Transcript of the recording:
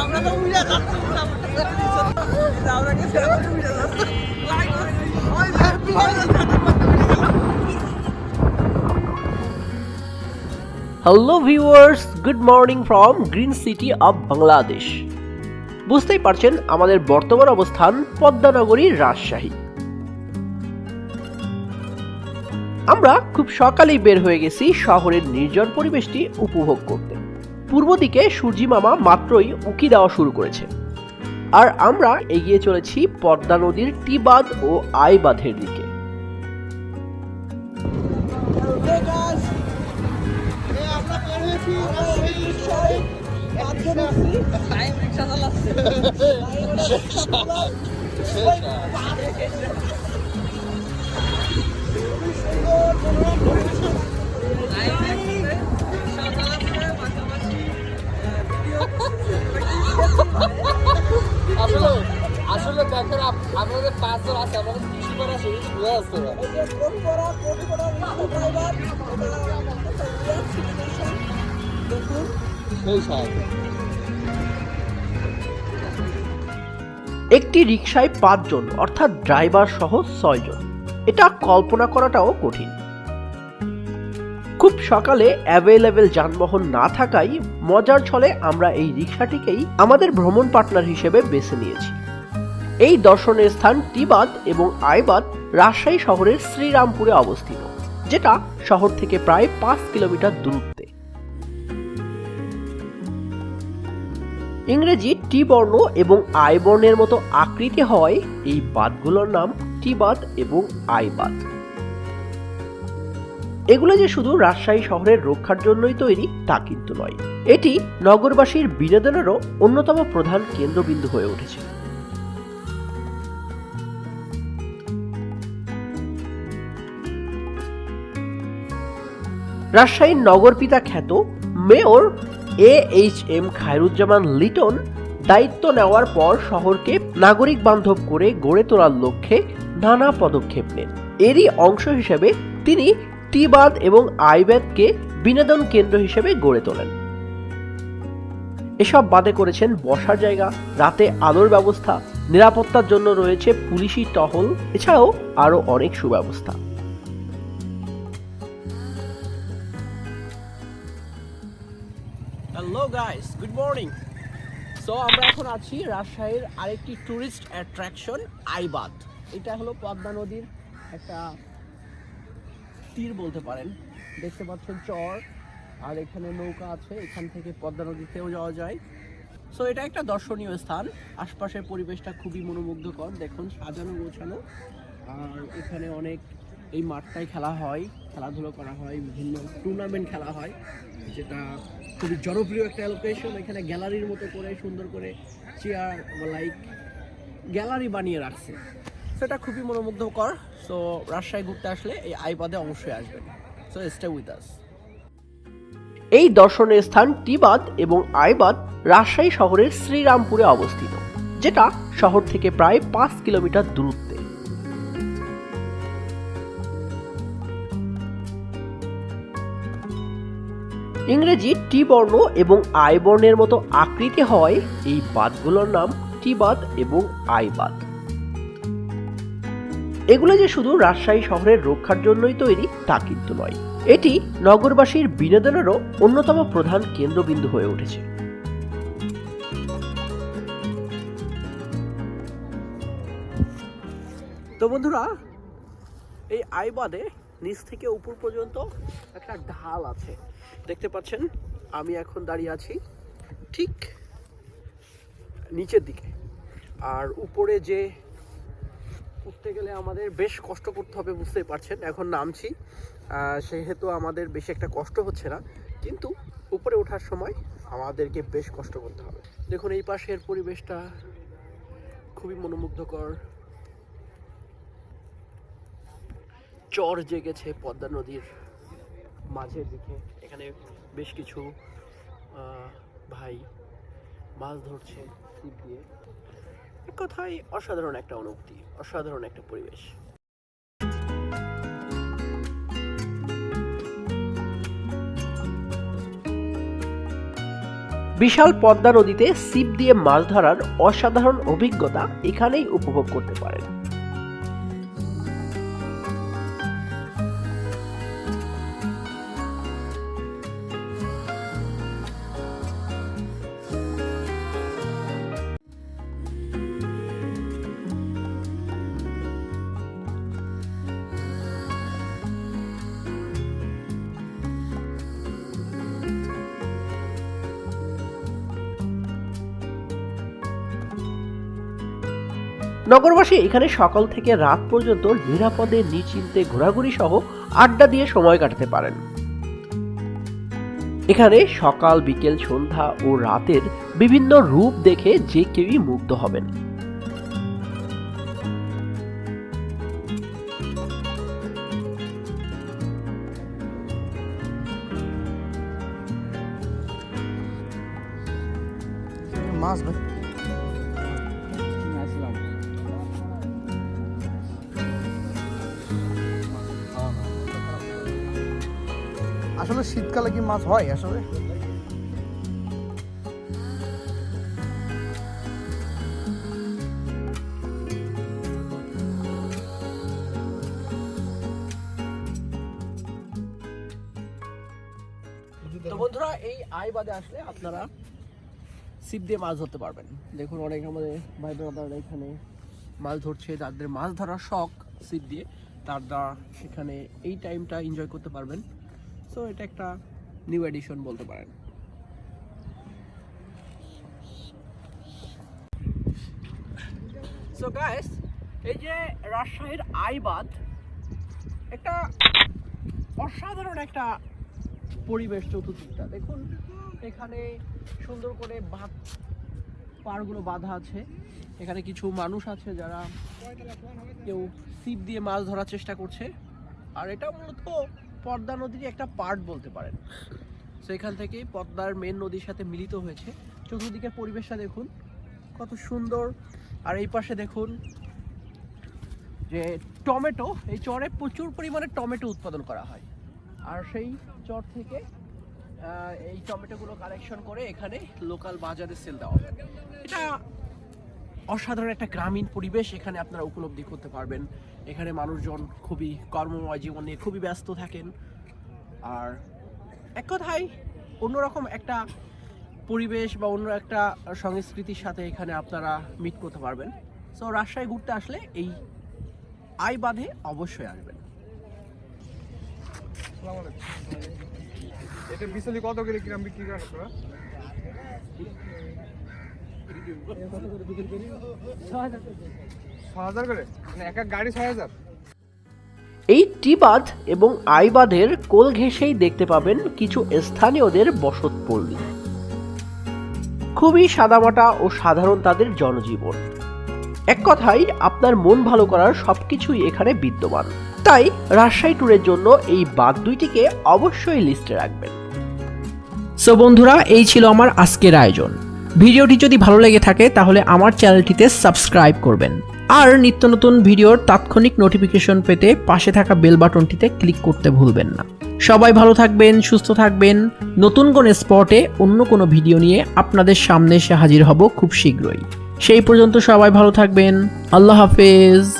আমরা তো উড়ে যাচ্ছি আমরা গেছি উড়ে যাচ্ছি hello viewers good morning from green city of Bangladesh বুঝতেই পারছেন আমাদের বর্তমান অবস্থান পদ্মানগরী রাজশাহী। আমরা খুব সকালেই বের হয়ে গেছি শহরের নির্জন পরিবেশটি উপভোগ করতে। পূর্ব দিকে সূর্যি মামা মাত্রই উকি দেওয়া শুরু করেছে। আর আমরা এগিয়ে চলেছি পদ্মা নদীর টিবাদ ও আইবাঁধের দিকে। আমরা আসলে আসলে দেখেন আপ- আমাদের পাঁচজন আছে আমাদের কৃষি করা শুরু বোঝা যাচ্ছে না একটি রিক্সায় পাঁচজন, অর্থাৎ ড্রাইভার সহ ছয়জন। এটা কল্পনা করাটাও কঠিন। খুব সকালে অ্যাভেলেবেল যানবাহন না থাকায় মজার ছলে আমরা এই রিক্সাটিকেই আমাদের ভ্রমণ পার্টনার হিসেবে বেছে নিয়েছি। এই দর্শনের স্থান টিবাদ এবং আইবাদ রাজশাহী শহরের শ্রীরামপুরে অবস্থিত, যেটা শহর থেকে প্রায় পাঁচ কিলোমিটার দূরত্বে। ইংরেজি টি বর্ণ এবং আই বর্ণের মতো আকৃতি হয় এই বাঁধগুলোর নাম টি বাঁধ এবং আই বাঁধ এগুলো যে শুধু রাজশাহী শহরের রক্ষার জন্যই তৈরি, তা কিন্তু নয়। এটি নগরবাসীর বিনোদনেরও অন্যতম প্রধান কেন্দ্রবিন্দু হয়ে উঠেছে। রাজশাহীর নগরপিতা খ্যাত mayor A H M Khairuzzaman Liton দায়িত্ব নেওয়ার পর শহরকে নাগরিক বান্ধব করে গড়ে তোলার লক্ষ্যে নানা পদক্ষেপ নেন। এরই অংশ হিসেবে তিনি টিবাদ এবং আইব্যাদকে বিনোদন কেন্দ্র হিসেবে গড়ে তোলেন। এসব বাদে করেছেন বসার জায়গা, রাতে আলোর ব্যবস্থা, নিরাপত্তার জন্য রয়েছে পুলিশি টহল, এছাড়াও আরও অনেক সুব্যবস্থা। Hello guys good morning so আমরা এখন আছি রাজশাহীর আরেকটি ট্যুরিস্ট অ্যাট্রাকশন আইবাদ। এটা হলো পদ্মা নদীর একটা তীর বলতে পারেন। দেখতে পাচ্ছেন চর, আর এখানে নৌকা আছে। এখান থেকে পদ্মা নদীতেও যাওয়া যায়। সো এটা একটা দর্শনীয় স্থান। আশপাশের পরিবেশটা খুবই মনোমুগ্ধকর। দেখুন, সাজানো গোছানো। আর এখানে অনেক এই মাঠটায় খেলা হয়, খেলাধুলো করা হয়, বিভিন্ন টুর্নামেন্ট খেলা হয়, যেটা খুবই জনপ্রিয় একটা লোকেশন এখানে গ্যালারির মতো করে, সুন্দর করে চেয়ার বা লাইক গ্যালারি বানিয়ে রাখছে। সেটা খুবই মনোমুগ্ধকর। সো রাজশাহী ঘুরতে আসলে এই আইবাদে অবশ্যই আসবেন। সো স্টে উইথ আস এই দর্শনীয় স্থান টিবাদ এবং আইবাদ রাজশাহী শহরের শ্রীরামপুরে অবস্থিত, যেটা শহর থেকে প্রায় পাঁচ কিলোমিটার দূরত্বে। ইংরেজি টি বর্ণ এবং আই বর্ণের মতো আকৃতি হয় এই বাঁধগুলোর নাম টি বাঁধ এবং আই বাঁধ এগুলো যে শুধু রাজশাহী শহরের রক্ষার জন্যই তৈরি, তা কিন্তু নয়। এটি নগরবাসীর বিনোদনেরও অন্যতম প্রধান কেন্দ্রবিন্দু হয়ে উঠেছে। তো বন্ধুরা, এই আইবাদে নিচ থেকে উপর পর্যন্ত একটা ঢাল আছে। দেখতে পাচ্ছেন, আমি এখন দাঁড়িয়ে আছি ঠিক নিচের দিকে। আর উপরে যে উঠতে গেলে আমাদের বেশ কষ্ট করতে হবে, বুঝতেই পারছেন। এখন নামছি সেহেতু আমাদের বেশি একটা কষ্ট হচ্ছে না, কিন্তু উপরে ওঠার সময় আমাদেরকে বেশ কষ্ট করতে হবে। দেখুন, এই পাশের পরিবেশটা খুবই মনোমুগ্ধকর। চর জেগেছে পদ্মা নদীর মাঝের দিকে। এখানে বেশ কিছু ভাই মাছ ধরছে। ছিপ দিয়ে। এক কথায় অসাধারণ একটা অনুভূতি অসাধারণ একটা পরিবেশ। বিশাল পদ্মা নদীতে ছিপ দিয়ে মাছ ধরার অসাধারণ অভিজ্ঞতা এখানেই উপভোগ করতে পারেন। নগরবাসী এখানে সকাল থেকে রাত পর্যন্ত নিরাপদে, নিশ্চিন্তে ঘোরাঘুরি সহ আড্ডা দিয়ে সময় কাটাতে পারেন। এখানে সকাল, বিকেল, সন্ধ্যা ও রাতের বিভিন্ন রূপ দেখে যে কেউই মুগ্ধ হবেন। মাছ আসলে শীতকালে কি মাছ হয় আসলে? এই বাদে আসলে আপনারা ছিপ দিয়ে মাছ ধরতে পারবেন। দেখুন অনেক আমাদের ভাই এখানে মাছ ধরছে, যাদের মাছ ধরার শখ ছিপ দিয়ে, তারা সেখানে এই টাইমটা এনজয় করতে পারবেন। সো এটা একটা নিউ এডিশন বলতে পারেন। সো গাইস এই যে রাজশাহীর আইবাদ, একটা অসাধারণ একটা পরিবেশ চতুর্দিকটা। দেখুন, এখানে সুন্দর করে বাঁধ, পাড়গুলো বাঁধা আছে। এখানে কিছু মানুষ আছে যারা কেউ ছিপ দিয়ে মাছ ধরার চেষ্টা করছে। আর এটা মূলত পদ্মা নদীর একটা পার্ট বলতে পারেন। তো এখান থেকে পদ্মার মেন নদীর সাথে মিলিত হয়েছে। চতুর্দিকের পরিবেশটা দেখুন, কত সুন্দর। আর এই পাশে দেখুন যে টমেটো, এই চরে প্রচুর পরিমাণে টমেটো উৎপাদন করা হয়। আর সেই চর থেকে এই টমেটোগুলো কালেকশন করে এখানে লোকাল বাজারে সেল দেওয়া হয়। এটা অসাধারণ একটা গ্রামীণ পরিবেশ, এখানে আপনারা উপলব্ধি করতে পারবেন। এখানে মানুষজন খুবই কর্মময় জীবনে খুবই ব্যস্ত থাকেন। আর এক কথায় অন্যরকম একটা পরিবেশ বা অন্য একটা সংস্কৃতির সাথে এখানে আপনারা মিট করতে পারবেন। সো রাজশাহী ঘুরতে আসলে এই আই বাঁধে অবশ্যই আসবেন। এটা বিচলি কত করে কিরাম বিক্রি করেন আপনারা? ছ হাজার করে? মানে এক এক গাড়ি ছয় হাজার। এই টি বাঁধ এবং আই বাঁধের কোল ঘেঁষেই দেখতে পাবেন কিছু স্থানীয়দের বসতপল্লী খুবই সাদামাটা ও সাধারণ তাদের জনজীবন। এক কথায় আপনার মন ভালো করার সবকিছুই এখানে বিদ্যমান। তাই রাজশাহী ট্যুরের জন্য এই বাঁধ দুইটিকে অবশ্যই লিস্টে রাখবেন। সো বন্ধুরা এই ছিল আমার আজকের আয়োজন। ভিডিওটি যদি ভালো লেগে থাকে, তাহলে আমার চ্যানেলটিতে সাবস্ক্রাইব করবেন। আর নিত্য নতুন ভিডিওর তাৎক্ষণিক নোটিফিকেশন পেতে পাশে থাকা বেল বাটনটিতে ক্লিক করতে ভুলবেন না। সবাই ভালো থাকবেন, সুস্থ থাকবেন। নতুন কোনো স্পটে অন্য কোনো ভিডিও নিয়ে আপনাদের সামনে এসে হাজির হব খুব শীঘ্রই। সেই পর্যন্ত সবাই ভালো থাকবেন। আল্লাহ হাফেজ।